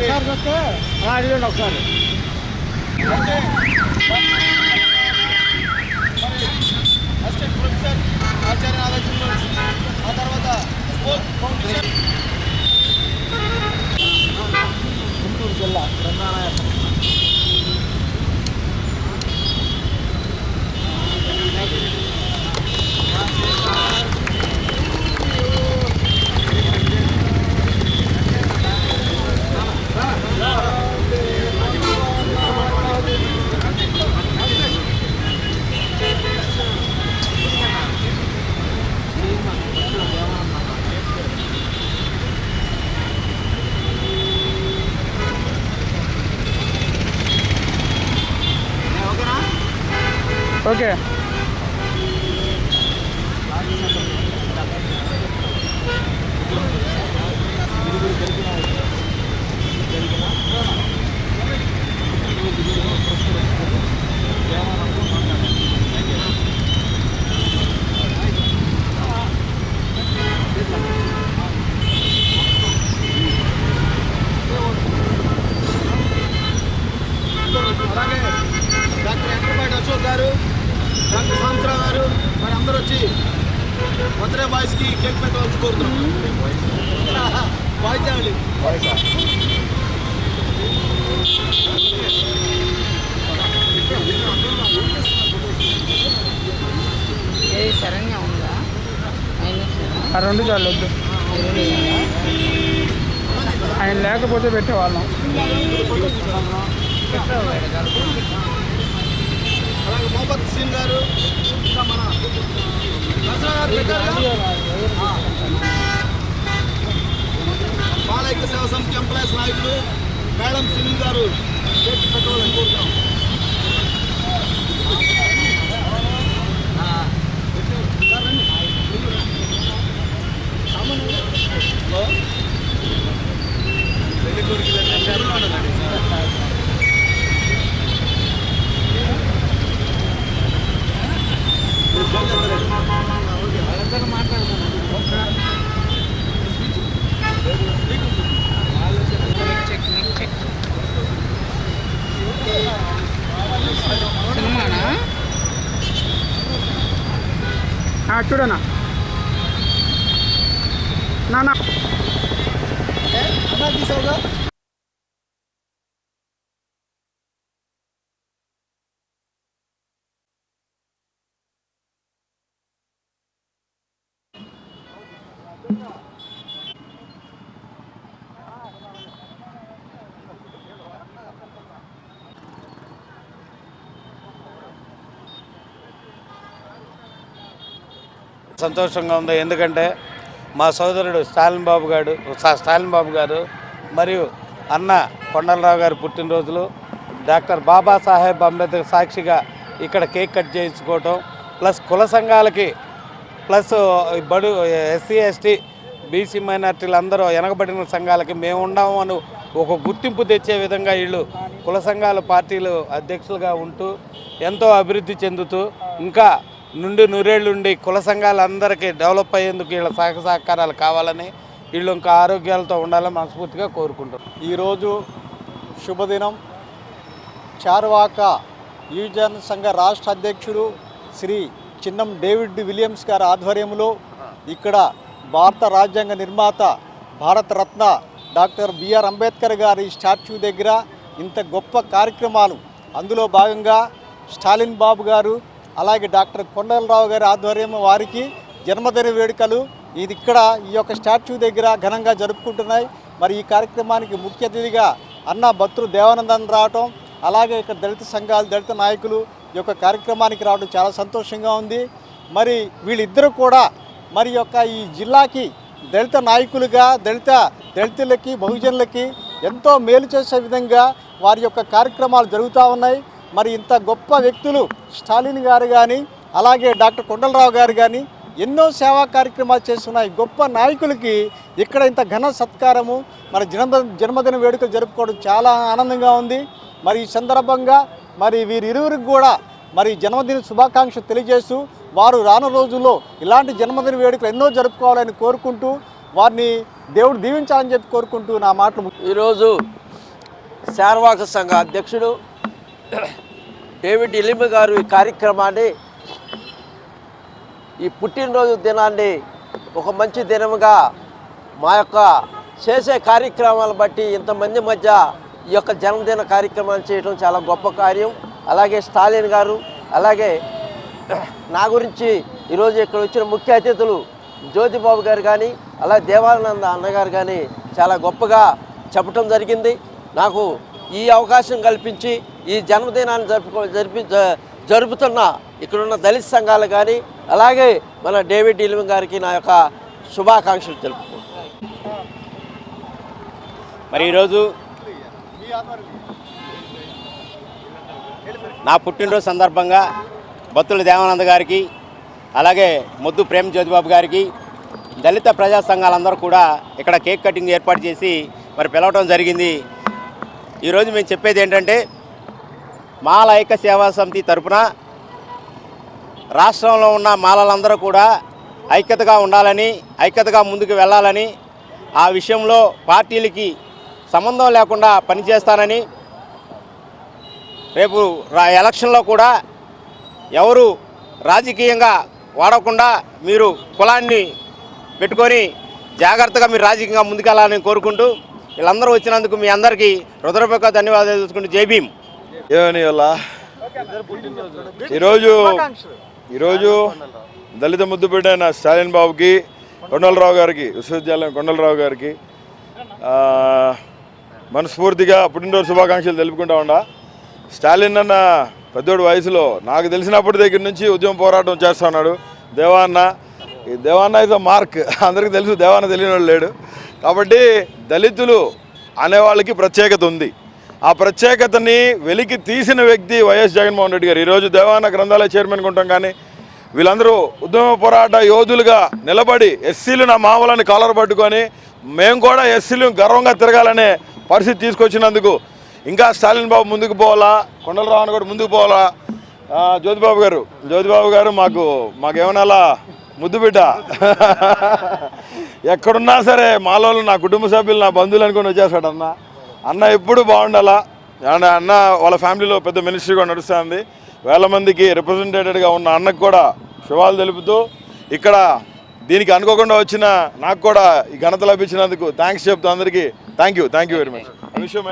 మరి అడిగండి ఒకసారి assistant professor ఆచార్య university ఆ తర్వాత స్పోర్ట్స్ ఫౌండేషన్ ఓకే అలాగే డాక్టర్ ఎంట్రపాటి అశోక్ గారు డాక్టర్ సాంసరావు గారు మరి అందరూ వచ్చి బర్త్డే బాయ్స్కి కేక్ పెట్టవలసి కోరుతున్నాం అండి ఏది ఉందా ఆ రెండు చాలు వద్దు. ఆయన లేకపోతే పెట్టేవాళ్ళం. మొహమ్మద్ సీన్ గారు ఇంకా మన దసరా బాలైక్య సేవ సమితి ఎంప్లాయీస్ నాయకులు మేడం సునీల్ గారు కేక్ పెట్టవాలని కోరుతాం. చెక్ ఆ, చూడనా నాన్న అన్నా సంతోషంగా ఉంది. ఎందుకంటే మా సోదరుడు స్టాలిన్ బాబు గారు స్టాలిన్ బాబు గారు మరియు అన్న కొండలరావు గారి పుట్టినరోజులు. డాక్టర్ బాబాసాహెబ్ అంబేద్కర్ సాక్షిగా ఇక్కడ కేక్ కట్ చేయించుకోవటం. ప్లస్ కుల సంఘాలకి ప్లస్ బడు ఎస్సీ ఎస్టీ బీసీ మైనార్టీలు అందరూ వెనకబడిన సంఘాలకి మేము ఉన్నాము అని ఒక గుర్తింపు తెచ్చే విధంగా వీళ్ళు కుల సంఘాల పార్టీలు అధ్యక్షులుగా ఉంటూ ఎంతో అభివృద్ధి చెందుతూ ఇంకా నుండి నూరేళ్ళుండి కుల సంఘాలందరికీ డెవలప్ అయ్యేందుకు వీళ్ళ సహక సహకారాలు కావాలని వీళ్ళు ఇంకా ఆరోగ్యాలతో ఉండాలని మనస్ఫూర్తిగా కోరుకుంటున్నాం. ఈరోజు శుభదినం. చార్వాక యువజన సంఘ రాష్ట్ర అధ్యక్షుడు శ్రీ చిన్నం డేవిడ్ విలియమ్స్ గారి ఆధ్వర్యంలో ఇక్కడ భారత రాజ్యాంగ నిర్మాత భారతరత్న డాక్టర్ బిఆర్ అంబేద్కర్ గారి స్టాచ్యూ దగ్గర ఇంత గొప్ప కార్యక్రమాలు అందులో భాగంగా స్టాలిన్ బాబు గారు అలాగే డాక్టర్ కొండలరావు గారి ఆధ్వర్యం వారికి జన్మదిన వేడుకలు. ఇది ఇక్కడ ఈ యొక్క స్టాచ్యూ దగ్గర ఘనంగా జరుపుకుంటున్నాయి. మరి ఈ కార్యక్రమానికి ముఖ్య అతిథిగా అన్న భక్తులు దేవానందన్ రావటం అలాగే ఇక్కడ దళిత సంఘాలు దళిత నాయకులు ఈ యొక్క కార్యక్రమానికి రావడం చాలా సంతోషంగా ఉంది. మరి వీళ్ళిద్దరూ కూడా మరి యొక్క ఈ జిల్లాకి దళిత నాయకులుగా దళిత దళితులకి బహుజనులకి ఎంతో మేలు చేసే విధంగా వారి యొక్క కార్యక్రమాలు జరుగుతూ ఉన్నాయి. మరి ఇంత గొప్ప వ్యక్తులు స్టాలిన్ గారు కానీ అలాగే డాక్టర్ కొండలరావు గారు కానీ ఎన్నో సేవా కార్యక్రమాలు చేస్తున్న ఈ గొప్ప నాయకులకి ఇక్కడ ఇంత ఘన సత్కారము మరి జన్మ జన్మదిన వేడుకలు జరుపుకోవడం చాలా ఆనందంగా ఉంది. మరి ఈ సందర్భంగా మరి వీరిరువురికి కూడా మరి జన్మదిన శుభాకాంక్షలు తెలియజేస్తూ వారు రాను రోజుల్లో ఇలాంటి జన్మదిన వేడుకలు ఎన్నో జరుపుకోవాలని కోరుకుంటూ వారిని దేవుడు దీవించాలని చెప్పి కోరుకుంటూ నా మాటలు ఈరోజు శార్వాక సంఘ అధ్యక్షుడు డేవిడ్ ఇలిమి గారు ఈ కార్యక్రమాన్ని ఈ పుట్టినరోజు దినాన్ని ఒక మంచి దినముగా మా యొక్క చేసే కార్యక్రమాలు బట్టి ఇంతమంది మధ్య ఈ యొక్క జన్మదిన కార్యక్రమాలు చేయడం చాలా గొప్ప కార్యం. అలాగే స్టాలిన్ గారు అలాగే నా గురించి ఈరోజు ఇక్కడ వచ్చిన ముఖ్య అతిథులు జ్యోతిబాబు గారు కానీ అలాగే దేవానంద అన్నగారు కానీ చాలా గొప్పగా చెప్పటం జరిగింది. నాకు ఈ అవకాశం కల్పించి ఈ జన్మదినాన్ని జరుపుకో జరిపి జ- జరుపుతున్న ఇక్కడున్న దళిత సంఘాలు కానీ అలాగే మన డేవిడ్ ఇలిమి గారికి నా యొక్క శుభాకాంక్షలు తెలుపుకుంటున్నాను. మరి ఈరోజు నా పుట్టినరోజు సందర్భంగా బత్తుల దేవానంద గారికి అలాగే ముద్దు ప్రేమ్ జ్యోతిబాబు గారికి దళిత ప్రజా సంఘాలందరూ కూడా ఇక్కడ కేక్ కటింగ్ ఏర్పాటు చేసి మరి పిలవటం జరిగింది. ఈరోజు మేము చెప్పేది ఏంటంటే మాల ఐక్య సేవా సమితి తరపున రాష్ట్రంలో ఉన్న మాలలందరూ కూడా ఐక్యతగా ఉండాలని ఐక్యతగా ముందుకు వెళ్ళాలని ఆ విషయంలో పార్టీలకి సంబంధం లేకుండా పనిచేస్తానని రేపు రా- ఎలక్షన్లో కూడా ఎవరు రాజకీయంగా వాడకుండా మీరు కులాన్ని పెట్టుకొని జాగ్రత్తగా మీరు రాజకీయంగా ముందుకెళ్ళాలని కోరుకుంటూ వీళ్ళందరూ వచ్చినందుకు మీ అందరికీ హృదయపూర్వక ధన్యవాదాలు తెలుసుకుంటూ. జై భీమ్. ఏమని ఈరోజు ఈరోజు దళిత ముద్దుబిడ్డ అయిన స్టాలిన్ బాబుకి కొండలరావు గారికి విశ్వవిద్యాలయం కొండలరావు గారికి మనస్ఫూర్తిగా పుట్టినరోజు శుభాకాంక్షలు తెలుపుకుంటా ఉండా స్టాలిన్ అన్న పెద్దోడు వయసులో నాకు తెలిసినప్పటి దగ్గర నుంచి ఉద్యమ పోరాటం చేస్తున్నాడు దేవాన్న ఈ దేవాన్న ఇస్ మార్క్ అందరికీ తెలుసు దేవాన్న తెలియని లేడు. కాబట్టి దళితులు అనేవాళ్ళకి ప్రత్యేకత ఉంది. ఆ ప్రత్యేకతని వెలికి తీసిన వ్యక్తి వైఎస్ జగన్మోహన్ రెడ్డి గారు. ఈరోజు దేవాన గ్రంథాలయ చైర్మన్ ఉంటాం కానీ వీళ్ళందరూ ఉద్యమ పోరాట యోధులుగా నిలబడి ఎస్సీలు నా మామూలని కాలర్ పట్టుకొని మేము కూడా ఎస్సీలు గర్వంగా తిరగాలనే పరిస్థితి తీసుకొచ్చినందుకు ఇంకా స్టాలిన్ బాబు ముందుకు పోవాలా? కొండలరావుని కూడా ముందుకు పోవాలా? జ్యోతిబాబు గారు జ్యోతిబాబు గారు మాకు మాకేమన్నా ముద్దు బిడ్డ. ఎక్కడున్నా సరే మాలోళ్ళు నా కుటుంబ సభ్యులు నా బంధువులు అనుకుని వచ్చేస్తాడు అన్న. అన్న ఎప్పుడు బాగుండాలా? అండ్ అన్న వాళ్ళ ఫ్యామిలీలో పెద్ద మినిస్ట్రీ కూడా నడుస్తుంది. వేల మందికి రిప్రజెంటేటెడ్గా ఉన్న అన్నకు కూడా శుభాలు తెలుపుతూ ఇక్కడ దీనికి అనుకోకుండా వచ్చిన నాకు కూడా ఈ ఘనత లభించినందుకు థ్యాంక్స్ చెప్తూ అందరికీ. Thank you thank you very much విషయం